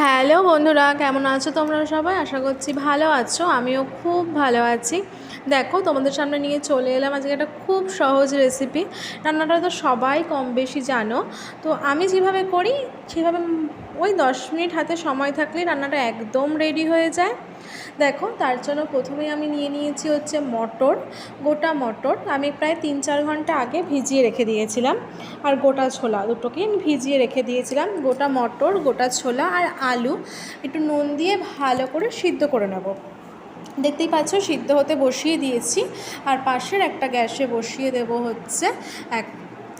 Hello বন্ধুরা, কেমন আছো তোমরা সবাই? আশা করছি ভালো আছো, আমিও খুব ভালো আছি। দেখো, তোমাদের সামনে নিয়ে চলে এলাম আজকে একটা খুব সহজ রেসিপি রান্নাটা তো সবাই কম বেশি জানো। তো আমি যেভাবে করি, সেভাবে ওই দশ মিনিট হাতে সময় থাকলে রান্নাটা একদম রেডি হয়ে যায়। দেখো, তার জন্য প্রথমেই আমি নিয়ে নিয়েছি হচ্ছে মটর, গোটা মটর। আমি প্রায় তিন চার ঘণ্টা আগে ভিজিয়ে রেখে দিয়েছিলাম। আর গোটা ছোলা দুটোকেই আমি ভিজিয়ে রেখে দিয়েছিলাম। গোটা মটর, গোটা ছোলা আর আলু একটু নুন দিয়ে ভালো করে সিদ্ধ করে নেব। দেখতেই পাচ্ছ, সিদ্ধ হতে বসিয়ে দিয়েছি। আর পাশের একটা গ্যাসে বসিয়ে দেব হচ্ছে এক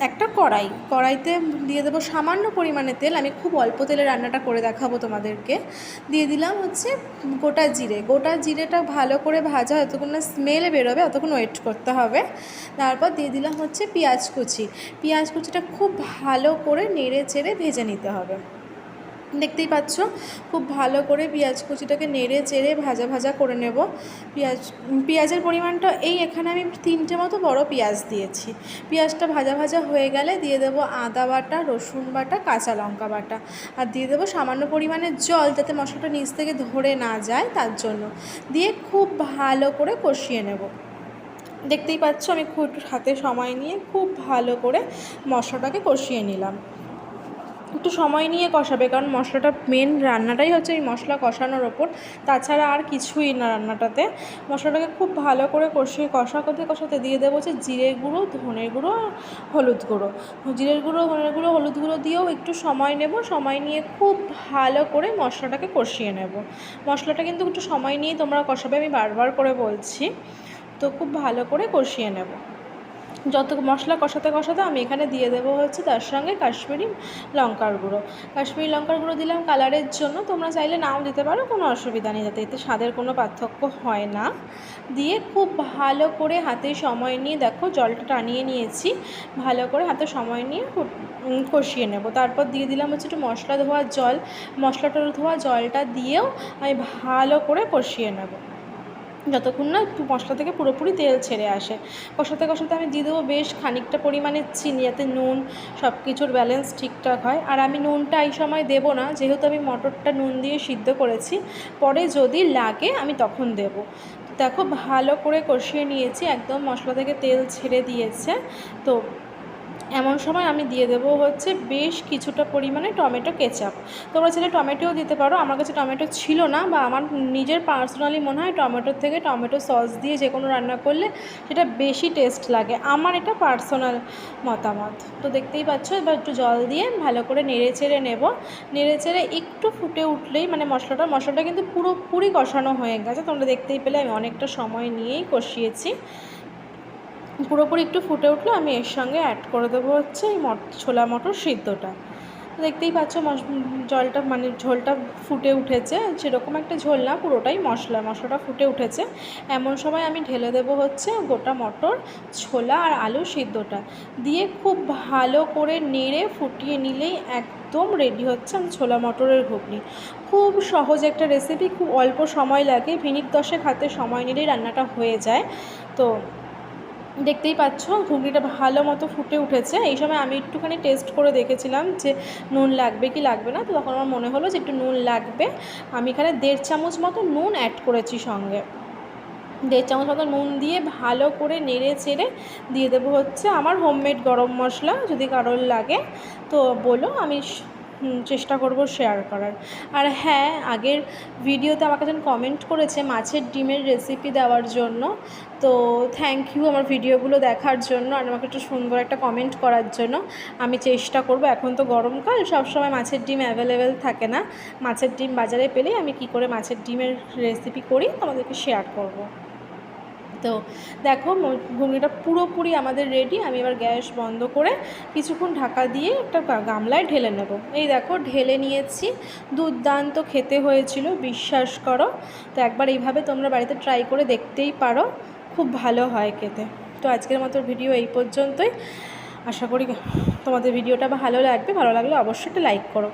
একটা কড়াই, কড়াইতে দিয়ে দেবো সামান্য পরিমাণে তেল। আমি খুব অল্প তেলে রান্নাটা করে দেখাবো তোমাদেরকে। দিয়ে দিলাম হচ্ছে গোটা জিরে। গোটা জিরেটা ভালো করে ভাজা, যতক্ষণ না স্মেলে বেরোবে অতক্ষণ ওয়েট করতে হবে। তারপর দিয়ে দিলাম হচ্ছে পেঁয়াজ কুচি। পেঁয়াজ কুচিটা খুব ভালো করে নেড়ে চেড়ে ভেজে নিতে হবে। দেখতেই পাচ্ছ, খুব ভালো করে পেঁয়াজ কুচিটাকে নেড়ে চেড়ে ভাজা ভাজা করে নেব। পেঁয়াজ, পেঁয়াজের পরিমাণটা এই এখানে আমি তিনটে মতো বড় পেঁয়াজ দিয়েছি। পেঁয়াজটা ভাজা ভাজা হয়ে গেলে দিয়ে দেবো আদা বাটা, রসুন বাটা, কাঁচা লঙ্কা বাটা। আর দিয়ে দেবো সামান্য পরিমাণে জল যাতে মশলাটা নিচ থেকে ধরে না যায় তার জন্য। দিয়ে খুব ভালো করে কষিয়ে নেব। দেখতেই পাচ্ছ আমি খুব হাতে সময় নিয়ে খুব ভালো করে মশলাটাকে কষিয়ে নিলাম। একটু সময় নিয়ে কষাবে, কারণ মশলাটা মেন রান্নাটাই হচ্ছে এই মশলা কষানোর ওপর। তাছাড়া আর কিছুই না রান্নাটাতে। মশলাটাকে খুব ভালো করে কষিয়ে, কষা করতে কষাতে দিয়ে দেবো হচ্ছে জিরে গুঁড়ো ধনের গুঁড়ো, হলুদ গুঁড়ো। জিরের গুঁড়ো ধনের গুঁড়ো, হলুদ গুঁড়ো দিয়েও একটু সময় নেব, সময় নিয়ে খুব ভালো করে মশলাটাকে কষিয়ে নেব। মশলাটা কিন্তু একটু সময় নিয়ে তোমরা কষাবে, আমি বারবার করে বলছি। তো খুব ভালো করে কষিয়ে নেব। যত মশলা কষাতে কষাতে আমি এখানে দিয়ে দেবো হচ্ছে তার সঙ্গে কাশ্মীরি লঙ্কার গুঁড়ো। কাশ্মীরি লঙ্কার গুঁড়ো দিলাম কালারের জন্য, তোমরা চাইলে নাও দিতে পারো, কোনো অসুবিধা নেই যাতে এতে স্বাদের কোনো পার্থক্য হয় না। দিয়ে খুব ভালো করে হাতে সময় নিয়ে দেখো জলটা টানিয়ে নিয়েছি, ভালো করে হাতে সময় নিয়ে কষিয়ে নেব। তারপর দিয়ে দিলাম হচ্ছে একটু মশলা ধোয়া জল, মশলাটা ধোয়া জলটা দিয়েও আমি ভালো করে কষিয়ে নেব। যতক্ষণ না একটু মশলা থেকে পুরোপুরি তেল ছেড়ে আসে। কষাতে কষাতে আমি দিয়ে দেবো বেশ খানিকটা পরিমাণে চিনি, যাতে নুন সব কিছুর ব্যালেন্স ঠিকঠাক হয়। আর আমি নুনটা এই সময় দেবো না, যেহেতু আমি মটরটা নুন দিয়ে সিদ্ধ করেছি। পরে যদি লাগে আমি তখন দেব। দেখো ভালো করে কষিয়ে নিয়েছি, একদম মশলা থেকে তেল ছেড়ে দিয়েছে। তো এমন সময় আমি দিয়ে দেবো হচ্ছে বেশ কিছুটা পরিমাণে টমেটো কেচাপ। তোমরা ছেলে টমেটোও দিতে পারো। আমার কাছে টমেটো ছিল না বা আমার নিজের পার্সোনালি মনে হয় টমেটোর থেকে টমেটো সস দিয়ে যে কোনো রান্না করলে সেটা বেশি টেস্ট লাগে। আমার এটা পার্সোনাল মতামত। তো দেখতেই পাচ্ছ, এবার একটু জল দিয়ে ভালো করে নেড়ে চেড়ে নেব। নেড়ে চেড়ে একটু ফুটে উঠলেই মানে মশলাটা মশলাটা কিন্তু পুরোপুরি কষানো হয়ে গেছে। তোমরা দেখতেই পেলে আমি অনেকটা সময় নিয়েই কষিয়েছি। পুরোপুরি একটু ফুটে উঠলে, আমি এর সঙ্গে অ্যাড করে দেবো হচ্ছে এই ছোলা মটর সিদ্ধটা। দেখতেই পাচ্ছ জলটা মানে ঝোলটা ফুটে উঠেছে, সেরকম একটা ঝোল না, পুরোটাই মশলা, মশলাটা ফুটে উঠেছে। এমন সময় আমি ঢেলে দেবো হচ্ছে গোটা মটর, ছোলা আর আলু সিদ্ধটা। দিয়ে খুব ভালো করে নেড়ে ফুটিয়ে নিলেই একদম রেডি হচ্ছে আমি ছোলা মটরের ঘুগনি। খুব সহজ একটা রেসিপি খুব অল্প সময় লাগে, মিনিট দশেক হাতে সময় নিলেই রান্নাটা হয়ে যায়। তো দেখতেই পাচ্ছ, ঘুগনিটা ভালো মতো ফুটে উঠেছে। এই সময় আমি একটুখানি টেস্ট করে দেখেছিলাম যে নুন লাগবে কি লাগবে না, তো তখন আমার মনে হলো যে একটু নুন লাগবে। আমি এখানে দেড় চামচ মতো নুন অ্যাড করেছি সঙ্গে। দেড় চামচ মতো নুন দিয়ে ভালো করে নেড়ে চেড়ে দিয়ে দেবো হচ্ছে আমার হোমমেড গরম মশলা, যদি কারোর লাগে। তো বলো, আমি চেষ্টা করব শেয়ার করার। আর হ্যাঁ আগের ভিডিওতে আমাকে একজন কমেন্ট করেছে মাছের ডিমের রেসিপি দেওয়ার জন্য। তো থ্যাংক ইউ আমার ভিডিওগুলো দেখার জন্য আর আমাকে একটু সুন্দর একটা কমেন্ট করার জন্য। আমি চেষ্টা করব, এখন তো গরমকাল, সবসময় মাছের ডিম অ্যাভেলেবেল থাকে না। মাছের ডিম বাজারে পেলেই আমি কি করে মাছের ডিমের রেসিপি করি, তোমাদেরকে শেয়ার করব। তো দেখো ঘুগনিটা পুরোপুরি আমাদের রেডি আমি এবার গ্যাস বন্ধ করে কিছুক্ষণ ঢাকা দিয়ে একটা গামলায় ঢেলে নেব। এই দেখো, ঢেলে নিয়েছি। দুর্দান্ত খেতে হয়েছিল, বিশ্বাস করো। তো একবার এইভাবে তোমরা বাড়িতে ট্রাই করে দেখতেই পারো, খুব ভালো হয় খেতে। তো আজকের মতো ভিডিও এই পর্যন্তই। আশা করি তোমাদের ভিডিওটা ভালো লাগবে। ভালো লাগলে অবশ্যই একটা লাইক করো।